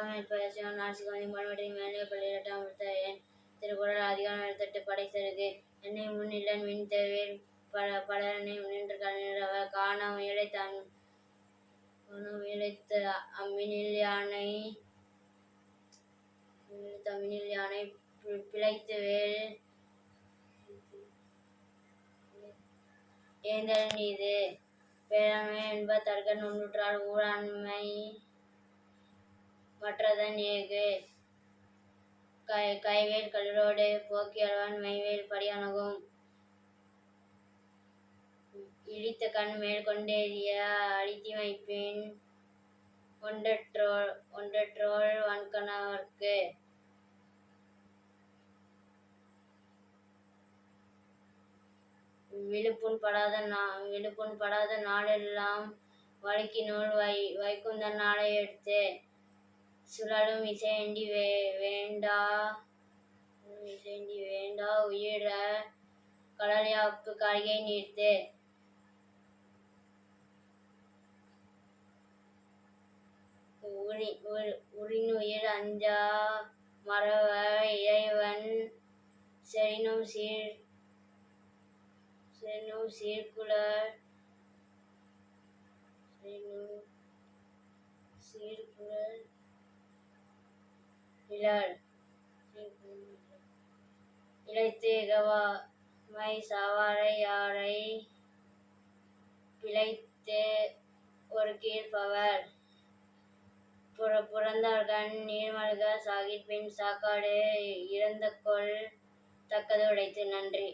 வணக்கம் சிவன் நாசிகாந்தி மறுபடி மேலே பள்ளியிடம் என் திருக்குறள் அதிகாரம் எழுத்தெட்டு படை செருகு என்னை முன்னிலன் மின் தேவையில் பல பலரனை நின்று கலநிறவ காண முயலை தன் முயலைத்த அம்மினில் யானை தமிழில் யானை பிழைத்து வேல் ஏந்தல் நீது பேராண்மை என்ப தர்க்க நுண்ணுற்றால் ஊராண்மை மற்றதன் ஏகு கை கைவேல் கல்லோடு போக்கியவன் மைவேல் படியானகும் இழித்த கண் மேல் கொண்டேறிய அழித்தி வைப்பின் ஒன்றற்றோள் ஒன்றற்றோள் வன்கணவர்க்கு. விழுப்புண் படாத நா விழுப்புண் படாத நாளெல்லாம் வழுக்கினுள் வை வைக்குந்த நாளை எடுத்து. சுழலும் இசையண்டி வே வேண்டா இசையண்டி வேண்டா உயிர கடலையாப்பு கரையை நீர்த்து. உரி உரி- உரினுயிர் அஞ்சா மறவ இறைவன் செறினும் சீர் செறினும் சீர்குலர் இழல். இழைத்து இகவா சவாரை யாரை பிழைத்து ஒரு கீழ்பவர் புற புறந்தார்கண் நீர்மல்க சாகிப்பின் சாக்காடு இறந்த கொள் தக்கது உடைத்து நன்றி.